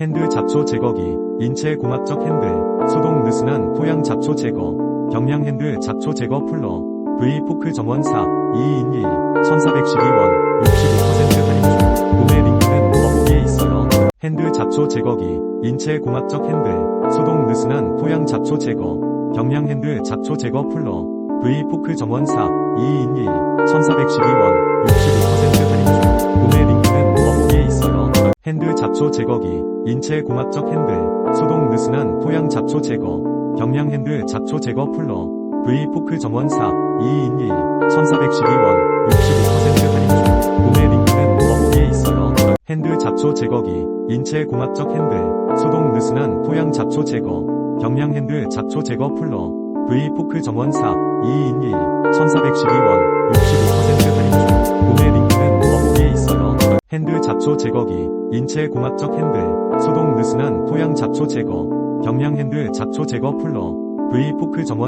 핸드 잡초 제거기, 인체 공학적 핸드, 소독 느슨한 토양 잡초 제거, 경량 핸드 잡초 제거 풀러, V 포크 정원 4, 221, 1412원, 65% 할인 중, 구매 링크는 더보기에 있어요. 핸드 잡초 제거기, 인체 공학적 핸드, 소독 느슨한 토양 잡초 제거, 경량 핸드 잡초 제거 풀러, V 포크 정원 4, 221, 1412원, 잡초 제거기, 인체 공학적 핸드, 소독 느슨한 토양 잡초 제거, 경량 핸드 잡초 제거 풀러, V 포크 정원 4, 221, 1412원, 65% 할인 중, 구매 링크는 더보기에 있어요. 핸드 잡초 제거기, 인체 공학적 핸드, 소독 느슨한 토양 잡초 제거, 경량 핸드 잡초 제거 풀러, V 포크 정원 4, 221, 1412원, 핸드 잡초 제거기, 인체 공학적 핸드, 소독 느슨한 토양 잡초 제거, 경량 핸드 잡초 제거 풀러, V 포크 정원